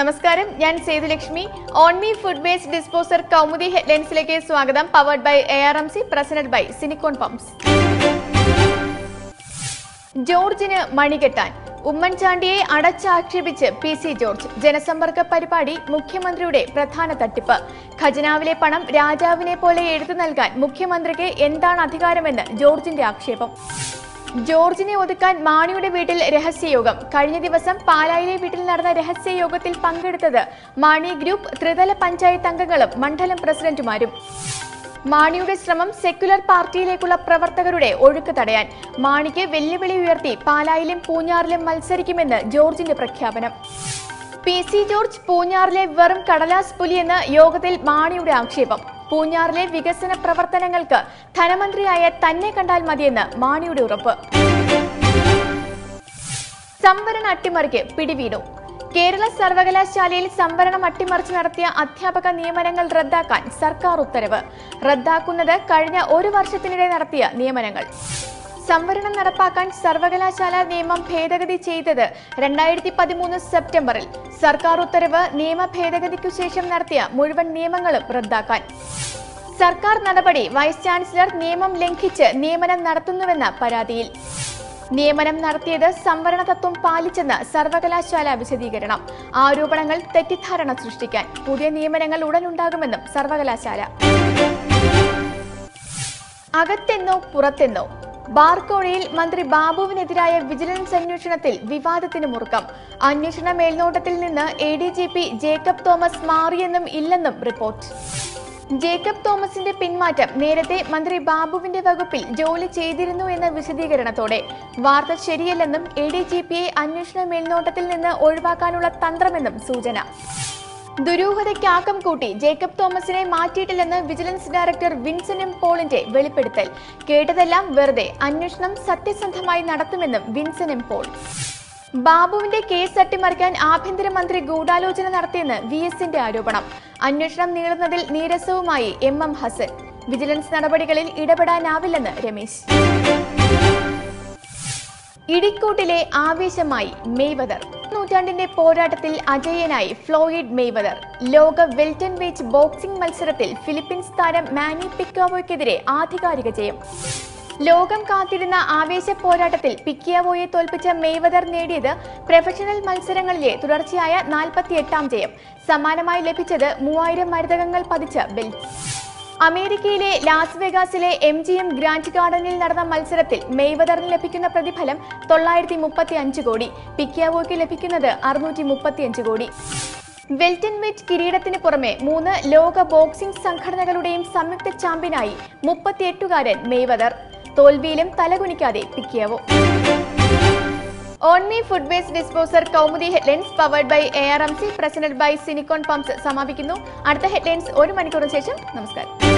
നമസ്കാരം ഞാൻ Sethulakshmi. Onmi food waste disposer Kaumudi ഹെഡ്ലൈൻസിലേക്ക് സ്വാഗതം. Powered by A R M C presented by Sinicon pumps ജോർജിന് മണികെട്ടാൻ. ഉമ്മൻചാണ്ടിയെ അടച്ചാക്ഷേപിച്ച് പി സി ജോർജ്. ജനസമ്പർക്ക പരിപാടി മുഖ്യമന്ത്രിയുടെ പ്രധാന തട്ടിപ്പ്. ഖജനാവിലെ പണം രാജാവിനെ പോലെ എഴുതു നൽകാൻ മുഖ്യമന്ത്രിക്ക് എന്താണ് അധികാരമെന്ന് ജോർജിന്റെ ആക്ഷേപം. ജോർജിനെ ഒതുക്കാൻ മാണിയുടെ വീട്ടിൽ രഹസ്യയോഗം. കഴിഞ്ഞ ദിവസം പാലായിലെ വീട്ടിൽ നടന്ന രഹസ്യയോഗത്തിൽ പങ്കെടുത്തത് മാണി ഗ്രൂപ്പ് ത്രിതല പഞ്ചായത്ത് അംഗങ്ങളും മണ്ഡലം പ്രസിഡന്റുമാരും. മാണിയുടെ ശ്രമം സെക്യുലർ പാർട്ടിയിലേക്കുള്ള പ്രവർത്തകരുടെ ഒഴുക്ക് തടയാൻ മാണിക്ക് വെല്ലുവിളി ഉയർത്തി പാലായിലും പൂഞ്ഞാറിലും മത്സരിക്കുമെന്ന് ജോർജിന്റെ പ്രഖ്യാപനം. പി സി ജോർജ് പൂഞ്ഞാറിലെ വെറും കടലാസ് പുലിയെന്ന് യോഗത്തിൽ മാണിയുടെ ആക്ഷേപം. പൂഞ്ഞാറിലെ വികസന പ്രവർത്തനങ്ങൾക്ക് ധനമന്ത്രിയായ തന്നെ കണ്ടാൽ മതിയെന്ന് മാണിയുടെ ഉറപ്പ്. സംവരണ അട്ടിമറിക്ക് പിടിവീണു. കേരള സർവകലാശാലയിൽ സംവരണം അട്ടിമറിച്ച് നടത്തിയ അധ്യാപക നിയമനങ്ങൾ റദ്ദാക്കാൻ സർക്കാർ ഉത്തരവ്. റദ്ദാക്കുന്നത് കഴിഞ്ഞ ഒരു വർഷത്തിനിടെ നടത്തിയ നിയമനങ്ങൾ. സംവരണം നടപ്പാക്കാൻ സർവകലാശാല നിയമം ഭേദഗതി ചെയ്തത് രണ്ടായിരത്തി പതിമൂന്ന് സെപ്റ്റംബറിൽ. സർക്കാർ ഉത്തരവ് നിയമ ഭേദഗതിക്കു ശേഷം നടത്തിയ മുഴുവൻ നിയമങ്ങളും റദ്ദാക്കാൻ. സർക്കാർ നടപടി വൈസ് ചാൻസലർ നിയമം ലംഘിച്ച് നിയമനം നടത്തുന്നുവെന്ന പരാതിയിൽ. നിയമനം നടത്തിയത് സംവരണ തത്വം പാലിച്ചെന്ന് സർവകലാശാല വിശദീകരണം. ആരോപണങ്ങൾ തെറ്റിദ്ധാരണ സൃഷ്ടിക്കാൻ പുതിയ നിയമനങ്ങൾ ഉടനുണ്ടാകുമെന്നും സർവകലാശാല. അകത്തെന്നോ പുറത്തെന്നോ ബാർക്കോഴയിൽ മന്ത്രി ബാബുവിനെതിരായ വിജിലൻസ് അന്വേഷണത്തിൽ വിവാദത്തിന് മുറുക്കം. അന്വേഷണ മേൽനോട്ടത്തിൽ നിന്ന് A D G P Jacob Thomas മാറിയെന്നും ഇല്ലെന്നും റിപ്പോർട്ട്. ജേക്കബ് തോമസിന്റെ പിന്മാറ്റം നേരത്തെ മന്ത്രി ബാബുവിന്റെ വകുപ്പിൽ ജോലി ചെയ്തിരുന്നു എന്ന വിശദീകരണത്തോടെ. വാർത്ത ശരിയല്ലെന്നും എ ഡി ജി പിയെ അന്വേഷണ മേൽനോട്ടത്തിൽ നിന്ന് ഒഴിവാക്കാനുള്ള തന്ത്രമെന്നും സൂചന. ദുരൂഹതയ്ക്കാക്കം കൂട്ടി ജേക്കബ് തോമസിനെ മാറ്റിയിട്ടില്ലെന്ന് വിജിലൻസ് ഡയറക്ടർ വിൻസെന്റ് പോളിന്റെ വെളിപ്പെടുത്തൽ. കേട്ടതെല്ലാം വെറുതെ അന്വേഷണം സത്യസന്ധമായി നടത്തുമെന്നും വിൻസെന്റ് പോൾ. ബാബുവിന്റെ കേസ് അട്ടിമറിക്കാൻ ആഭ്യന്തരമന്ത്രി ഗൂഢാലോചന നടത്തിയെന്ന് വി എസിന്റെ ആരോപണം. അന്വേഷണം നീളുന്നതിൽ നീരസവുമായി എം എം ഹസൻ. വിജിലൻസ് നടപടികളിൽ ഇടപെടാനാവില്ലെന്ന് രമേശ്. ഇടിക്കൂട്ടിലെ ആവേശമായി മെയ്വദർ നൂറ്റാണ്ടിന്റെ പോരാട്ടത്തിൽ അജയനായി ഫ്ലോയിഡ് മെയ്വദർ ലോക വെൽറ്റൺ വെയ്റ്റ് ബോക്സിംഗ് മത്സരത്തിൽ ഫിലിപ്പീൻസ് താരം മാനി പിക്കാവോയ്ക്കെതിരെ ആധികാരിക ജയം. ലോകം കാത്തിരുന്ന ആവേശ പോരാട്ടത്തിൽ പിക്കിയാവോയെ തോൽപ്പിച്ച മെയ്വദർ നേടിയത് പ്രൊഫഷണൽ മത്സരങ്ങളിലെ തുടർച്ചയായ നാൽപ്പത്തിയെട്ടാം ജയം. സമാനമായി ലഭിച്ചത് മൂവായിരം മരുതകങ്ങൾ പതിച്ച ബെൽറ്റ്. അമേരിക്കയിലെ ലാസ് വെഗാസിലെ എം ജി എം ഗ്രാൻഡ് ഗാർഡനിൽ നടന്ന മത്സരത്തിൽ മെയ്വദറിന് ലഭിക്കുന്ന പ്രതിഫലം തൊള്ളായിരത്തി മുപ്പത്തി അഞ്ച് കോടി. പിക്യാവോയ്ക്ക് ലഭിക്കുന്നത് അറുന്നൂറ്റി മുപ്പത്തി അഞ്ച് കോടി. വെൽറ്റൻ വെറ്റ് കിരീടത്തിന് പുറമെ മൂന്ന് ലോക ബോക്സിംഗ് സംഘടനകളുടെയും സംയുക്ത ചാമ്പ്യനായി മുപ്പത്തിയെട്ടുകാരൻ മെയ്വദർ തോൽവിയിലും തലകുനിക്കാതെ Pacquiao ഓൺമി food waste disposer Kaumudi headlines powered by A R M C presented by സിനിക്കോൺ pumps സമാപിക്കുന്നു അടുത്ത ഹെഡ്ലൈൻസ് ഒരു മണിക്കൂറിന് ശേഷം നമസ്കാരം